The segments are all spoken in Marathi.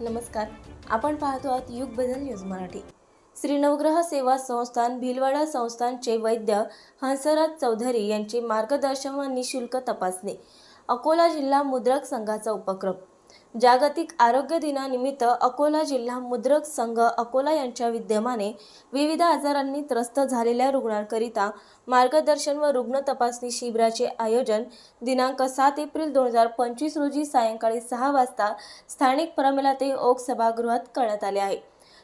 नमस्कार. आपण पाहतो आहात युग बदल न्यूज मराठी. श्री नवग्रह सेवा संस्थान भिलवाडा संस्थानचे वैद्य हंसराज चौधरी यांचे मार्गदर्शन व निशुल्क तपासणी. अकोला जिल्हा मुद्रक संघाचा उपक्रम. जागतिक आरोग्य दिनानिमित्त अकोला जिल्हा मुद्रक संघ अकोला यांच्या विद्यमाने विविध आजारांनी त्रस्त झालेल्या रुग्णांकरिता मार्गदर्शन व रुग्ण तपासणी शिबिराचे आयोजन दिनांक सात एप्रिल दोन हजार पंचवीस रोजी सायंकाळी सहा वाजता स्थानिक प्रमिला ते ओक सभागृहात करण्यात आले आहे.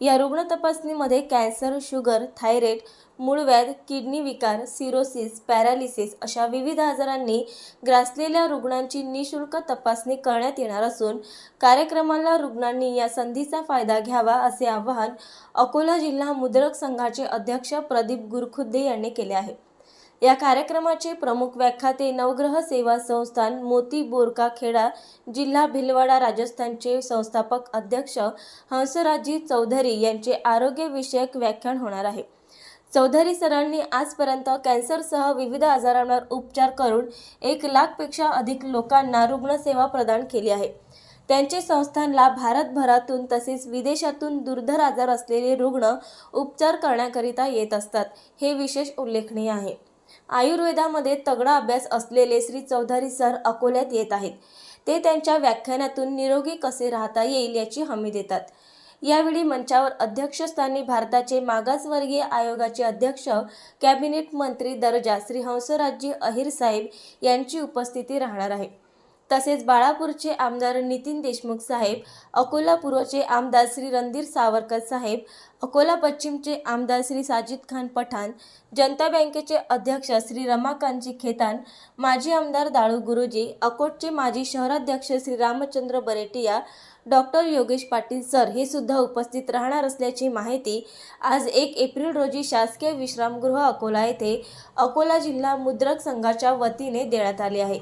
या रुग्ण तपासणीमध्ये कॅन्सर शुगर थायरॉइड मूळव्याध किडनी विकार सिरोसिस पॅरालिसिस अशा विविध आजारांनी ग्रासलेल्या रुग्णांची निशुल्क तपासणी करण्यात येणार असून कार्यक्रमाला रुग्णांनी या संधीचा फायदा घ्यावा असे आवाहन अकोला जिल्हा मुद्रक संघाचे अध्यक्ष प्रदीप गुरखुद्दे यांनी केले आहे. या कार्यक्रमाचे प्रमुख व्याख्याते नवग्रह सेवा संस्थान मोती बोरका खेडा जिल्हा भिलवाडा राजस्थानचे संस्थापक अध्यक्ष हंसराजी चौधरी यांचे आरोग्यविषयक व्याख्यान होणार आहे. चौधरी सरांनी आजपर्यंत कॅन्सरसह विविध आजारांवर उपचार करून एक लाखपेक्षा अधिक लोकांना रुग्णसेवा प्रदान केली आहे. त्यांचे संस्थानला भारतभरातून तसेच विदेशातून दुर्धर आजार असलेले रुग्ण उपचार करण्याकरिता येत असतात हे विशेष उल्लेखनीय आहे. आयुर्वेदामध्ये तगडा अभ्यास असलेले श्री चौधरी सर अकोल्यात येत आहेत. ते त्यांच्या व्याख्यानातून निरोगी कसे राहता येईल याची हमी देतात. यावेळी मंचावर अध्यक्षस्थानी भारताचे मागासवर्गीय आयोगाचे अध्यक्ष कॅबिनेट मंत्री दर्जा श्री हंसराजजी अहिर साहेब यांची उपस्थिती राहणार आहे. तसेच बाळापूरचे आमदार नितीन देशमुख साहेब अकोला पूर्वचे आमदार श्री रणधीर सावरकर साहेब अकोला पश्चिमचे आमदार श्री साजिद खान पठाण जनता बँकेचे अध्यक्ष श्री रमाकांतजी खेतान माजी आमदार दाळू गुरुजी अकोटचे माजी शहराध्यक्ष श्री रामचंद्र बरेटिया डॉक्टर योगेश पाटील सर हे सुद्धा उपस्थित राहणार असल्याची माहिती आज एक एप्रिल रोजी शासकीय विश्रामगृह अकोला येथे अकोला जिल्हा मुद्रक संघाच्या वतीने देण्यात आली आहे.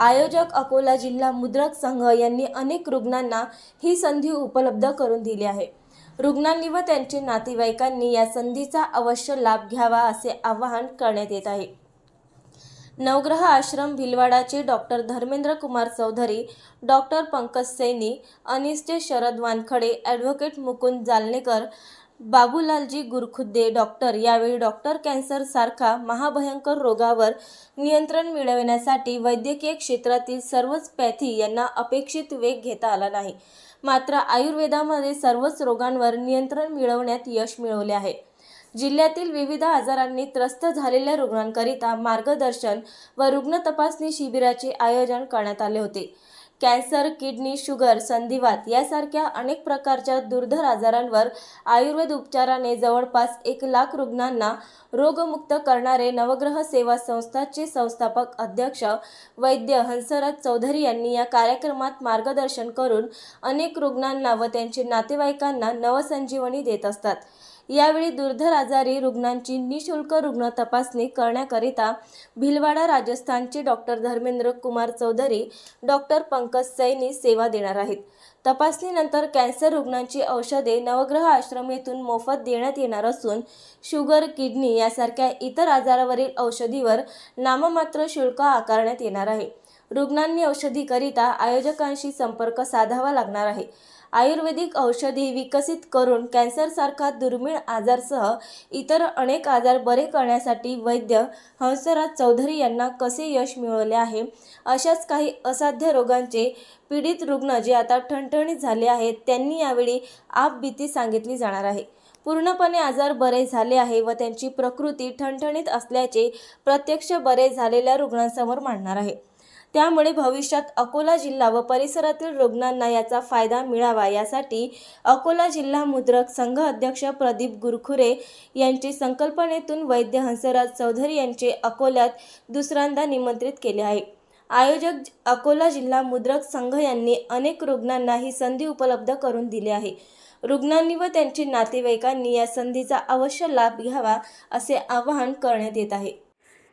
आयोजक अकोला जिल्हा मुद्रक संघ यांनी अनेक रुग्णांना ही संधी उपलब्ध करून दिली आहे. रुग्णांनी व त्यांचे नातेवाईकांनी या संधीचा अवश्य लाभ घ्यावा असे आवाहन करण्यात येत आहे. नवग्रह आश्रम भिलवाडाचे डॉक्टर धर्मेंद्र कुमार चौधरी डॉक्टर पंकज सैनी अनिष्टे शरद वानखडे ॲडव्होकेट मुकुंद जालनेकर बाबूलालजी गुरखुद्दे डॉक्टर. यावेळी डॉक्टर कॅन्सर सारखा महाभयंकर रोगावर नियंत्रण मिळविण्यासाठी वैद्यकीय क्षेत्रातील सर्वच पॅथी यांना अपेक्षित वेग घेता आला नाही. मात्र आयुर्वेदामध्ये सर्वच रोगांवर नियंत्रण मिळवण्यात यश मिळवले आहे. जिल्ह्यातील विविध आजारांनी त्रस्त झालेल्या रुग्णांकरिता मार्गदर्शन व रुग्ण तपासणी शिबिराचे आयोजन करण्यात आले होते. कॅन्सर किडनी शुगर संधिवात यासारख्या अनेक प्रकारच्या दुर्धर आजारांवर आयुर्वेद उपचाराने जवळपास एक लाख रुग्णांना रोगमुक्त करणारे नवग्रह सेवा संस्थाचे संस्थापक अध्यक्ष वैद्य हंसराज चौधरी यांनी या कार्यक्रमात मार्गदर्शन करून अनेक रुग्णांना व त्यांचे नातेवाईकांना नवसंजीवनी देत असतात. यावेळी दुर्धर आजारी रुग्णांची निशुल्क रुग्ण तपासणी करण्याकरिता भिलवाडा राजस्थानचे डॉक्टर धर्मेंद्र कुमार चौधरी डॉक्टर पंकज सैनी सेवा देणार आहेत. तपासणीनंतर कॅन्सर रुग्णांची औषधे नवग्रह आश्रम येथून मोफत देण्यात येणार असून शुगर किडनी यासारख्या इतर आजारावरील औषधीवर नाममात्र शुल्क आकारण्यात येणार आहे. रुग्णांनी औषधीकरिता आयोजकांशी संपर्क साधावा लागणार आहे. आयुर्वेदिक औषधी विकसित करून कॅन्सरसारखा दुर्मिळ आजारसह इतर अनेक आजार बरे करण्यासाठी वैद्य हंसराज चौधरी यांना कसे यश मिळवले आहे? अशाच काही असाध्य रोगांचे पीडित रुग्ण जे आता ठणठणीत झाले आहेत त्यांनी यावेळी आपबीती सांगितली जाणार आहे. पूर्णपणे आजार बरे झाले आहे व त्यांची प्रकृती ठणठणीत असल्याचे प्रत्यक्ष बरे झालेल्या रुग्णांसमोर मांडणार आहे. त्यामुळे भविष्यात अकोला जिल्हा व परिसरातील रुग्णांना याचा फायदा मिळावा यासाठी अकोला जिल्हा मुद्रक संघ अध्यक्ष प्रदीप गुरखुरे यांची संकल्पनेतून वैद्य हंसराज चौधरी यांचे अकोल्यात दुसऱ्यांदा निमंत्रित केले आहे. आयोजक अकोला जिल्हा मुद्रक संघ यांनी अनेक रुग्णांना ही संधी उपलब्ध करून दिली आहे. रुग्णांनी व त्यांचे नातेवाईकांनी या संधीचा अवश्य लाभ घ्यावा असे आवाहन करण्यात येत आहे.